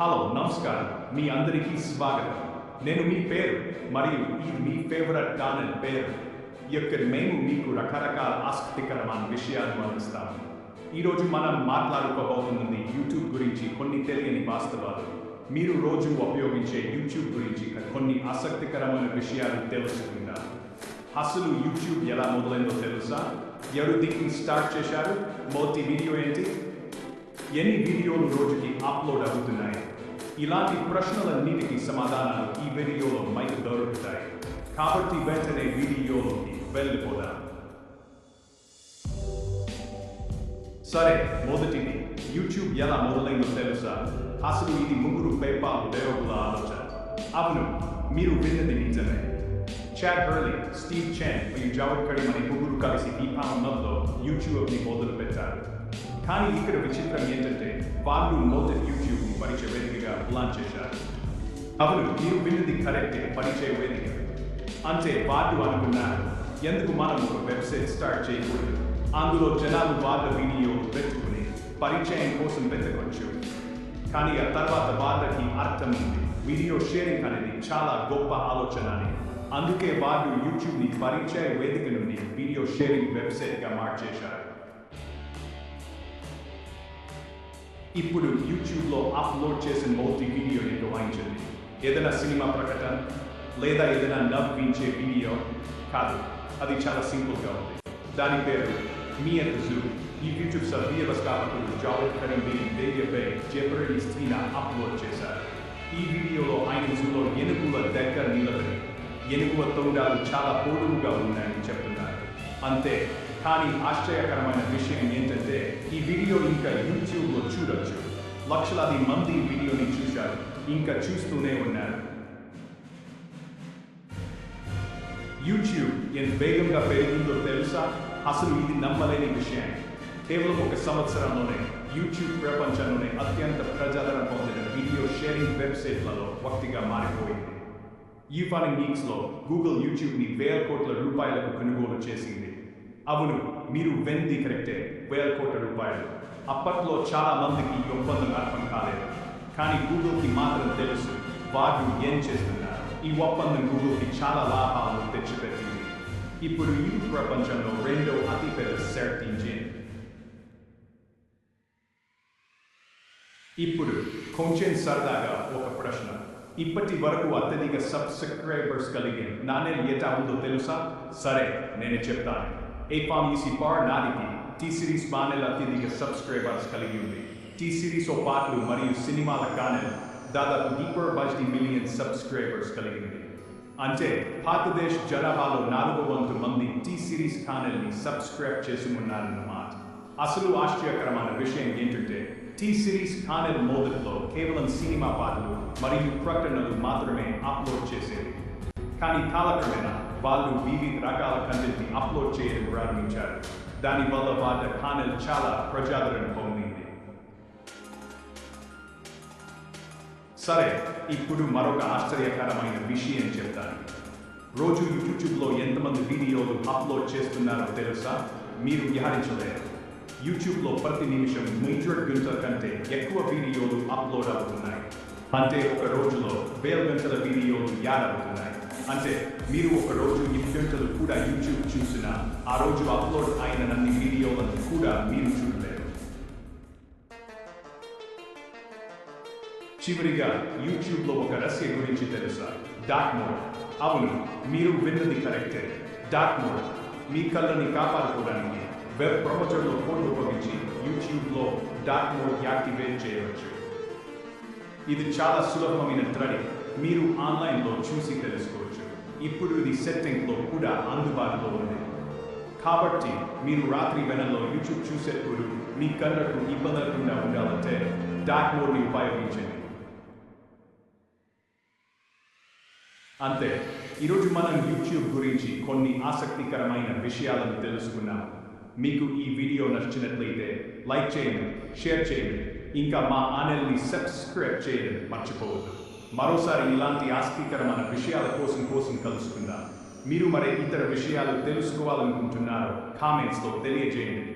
Hello నమస్కారం. మీ అందరికీ స్వాగతం. నేను మీ పేరు మరియు ఇది మీ ఫేవరెట్ ఛానల్ పేరు ఇక్కడ మేము మీకు రకరకాల ఆసక్తికరమైన విషయాలను అందిస్తాము. ఈరోజు మనం మాట్లాడుకోబోతున్నది యూట్యూబ్ గురించి కొన్ని తెలియని వాస్తవాలు. మీరు రోజు ఉపయోగించే యూట్యూబ్ గురించి కొన్ని ఆసక్తికరమైన విషయాలు తెలుసుకుందాం. అసలు యూట్యూబ్ ఎలా మొదలైందో తెలుసా? ఎవరు దీన్ని స్టార్ట్ చేశారు? మొదటి వీడియో ఏంటి? ఎన్ని వీడియోలు రోజుకి అప్లోడ్ అవుతున్నాయి? ఇలాంటి ప్రశ్నలన్నిటికీ సమాధానాలు ఈ వీడియోలో మైకు దొరుకుతాయి. కాబట్టి వెంటనే వీడియోలోకి వెళ్ళిపోదాం. సరే మొదటిది. యూట్యూబ్ ఎలా మొదలైందో తెలుసా? అసలు ఇది ముగ్గురు పేపా ఉద్యోగుల ఆలోచన. అవును మీరు విన్నది నిజమే. చాట్ హర్లీ స్టీవ్ చాన్ మరియు జావడ్ కడిమ్ అనే ముగ్గురు కలిసి ఈ ప్రారంభంలో యూట్యూబ్ని మొదలు పెట్టారు కానీ ఇక్కడ విచిత్రం ఏంటంటే వాళ్ళు మొదటి యూట్యూబ్ని పరిచయ వేదికగా ప్లాన్ చేశారు. అవును మీరు విన్నది కరెక్టే పరిచయ వేదిక. అంటే వాళ్ళు అనుకున్నారు ఎందుకు మనం ఒక వెబ్సైట్ స్టార్ట్ చేయకూడదు? అందులో జనాలు వాళ్ళ వీడియోలు పెట్టుకుని పరిచయం కోసం వెతకొచ్చు కానీ ఆ తర్వాత వాళ్ళకి అర్థం ఉంది వీడియో షేరింగ్ అనేది చాలా గొప్ప ఆలోచన అని. అందుకే వాళ్ళు యూట్యూబ్ని పరిచయ వేదిక నుండి వీడియో షేరింగ్ వెబ్సైట్గా మార్చేశారు. ఇప్పుడు యూట్యూబ్లో అప్లోడ్ చేసిన మొదటి వీడియో ఏంటో వాయించండి. ఏదైనా సినిమా ప్రకటన లేదా ఏదైనా నవ్వించే వీడియో కాదు. అది చాలా సింపుల్గా ఉంది. దాని పేరు మీ అంత జూ. ఈ యూట్యూబ్ సభ్య వ్యవస్థాపకుడు జావేద్ కరీం బీన్ బేబీ జెపరడీ స్త్రీన అప్లోడ్ చేశారు. ఈ వీడియోలో ఆయన జూలో ఎనుగువ దగ్గర నిలబడి ఎనుగువ తొండాలు చాలా పొడువుగా ఉన్నాయని చెప్తున్నారు. అంతే కానీ ఆశ్చర్యకరమైన విషయం ఏంటంటే ఈ వీడియో ఇంకా యూట్యూబ్లో చూడొచ్చు. లక్షలాది మంది వీడియోని చూశారు. ఇంకా చూస్తూనే ఉన్నారు. యూట్యూబ్ ఎంత వేగంగా పెరిగిందో తెలుసా? అసలు ఇది నమ్మలేని విషయం. కేవలం ఒక సంవత్సరంలోనే యూట్యూబ్ ప్రపంచంలోనే అత్యంత ప్రజాదరణ పొందిన వీడియో షేరింగ్ వెబ్సైట్లలో ఒకటిగా మారిపోయింది. ఈ ఫాలింగ్ వీక్స్లో గూగుల్ యూట్యూబ్ని వేల కోట్ల రూపాయలకు కొనుగోలు చేసింది. అవును మీరు వెంది కరెక్టే వేల కోట్ల రూపాయలు అప్పట్లో చాలా మందికి ఈ ఒప్పందం అర్థం కాలేదు. కానీ గూగుల్కి మాత్రం తెలుసు వారు ఏం చేస్తున్నారు. ఈ ఒప్పందం గూగుల్కి చాలా లాభాలను తెచ్చిపెట్టింది. ఇప్పుడు ఈ ప్రపంచంలో రెండో అతిపెద్ద సెర్చ్ ఇంజిన్. ఇప్పుడు కొంచెం సరదాగా ఒక ప్రశ్న. ఇప్పటి వరకు అత్యధిక సబ్స్క్రైబర్స్ కలిగి నాణ్యం ఎటా ఉందో తెలుసా? సరే నేను చెప్తాను. ఏ ఫామ్ ఈసీ పార్ నాటికి టీ సిరీస్ ఛానల్ అత్యధిక సబ్స్క్రైబర్స్ కలిగి ఉంది. టీ సిరీస్ పాటలు మరియు సినిమాల ఛానల్ దాదాపు డీపర్ బజ్టీ మిలియన్ సబ్స్క్రైబర్స్ కలిగి ఉంది. అంటే భారతదేశ జనాభాలో నాలుగో వంతు మంది టీ సిరీస్ ఛానల్ని సబ్స్క్రైబ్ చేసి ఉన్నారన్నమాట అసలు ఆశ్చర్యకరమైన విషయం ఏంటంటే టీ సిరీస్ ఛానల్ మొదట్లో కేవలం సినిమా పాటలు మరియు ప్రకటనలు మాత్రమే అప్లోడ్ చేసేది కానీ కాలక్రమేణా వాళ్ళు వివిధ రకాల కంటెంట్ని అప్లోడ్ చేయడం ప్రారంభించారు. దానివల్ల వాళ్ళ ఛానల్ చాలా ప్రజాదరణ పొందింది. సరే ఇప్పుడు మరొక ఆశ్చర్యకరమైన విషయం చెప్తాను. రోజు యూట్యూబ్లో ఎంతమంది వీడియోలు అప్లోడ్ చేస్తున్నారో తెలుసా? మీరు విహారించలేరు యూట్యూబ్లో ప్రతి నిమిషం మేజర్ గంటల కంటే ఎక్కువ వీడియోలు అప్లోడ్ అవుతున్నాయి. అంటే ఒక రోజులో వేల గంటల వీడియోలు యాడ్ అవుతున్నాయి. అంటే మీరు ఒక రోజు ఎన్ని కూడా యూట్యూబ్ చూసినా ఆ రోజు అప్లోడ్ అయిన అన్ని వీడియోలను కూడా మీరు చూడలేరు. చివరిగా యూట్యూబ్లో ఒక రహస్య గురించి తెలుసా? డార్క్ మోడ్ అవును మీరు విన్నది కరెక్టే. డార్క్ మోడ్ మీ కళ్ళని కాపాడుకోవడానికి వెబ్ ప్రపంచంలో కోడ్ ఉపయోగించి యూట్యూబ్లో డార్క్ మోడ్ యాక్టివేట్ చేయవచ్చు. ఇది చాలా సులభమైన త్రడి. మీరు ఆన్లైన్లో చూసి తెలుసుకోవచ్చు. ఇప్పుడు ఇది సెట్టింగ్లో కూడా అందుబాటులో ఉంది. కాబట్టి మీరు రాత్రి వెనల్లో యూట్యూబ్ చూసేటప్పుడు మీ కళ్ళకు ఇబ్బందకుండా ఉండాలంటే డాక్ మోడ్ని ఉపయోగించండి. అంతే ఈరోజు మనం యూట్యూబ్ గురించి కొన్ని ఆసక్తికరమైన విషయాలను తెలుసుకున్నాం మీకు ఈ వీడియో నచ్చినట్లయితే లైక్ చేయండి షేర్ చేయండి ఇంకా మా ఛానల్ని సబ్స్క్రైబ్ చేయడం మర్చిపోవద్దు. మరోసారి ఇలాంటి ఆసక్తికరమైన విషయాల కోసం కోసం కలుసుకుందాం. మీరు మరి ఇతర విషయాలు తెలుసుకోవాలనుకుంటున్నారో కామెంట్స్లో తెలియజేయండి.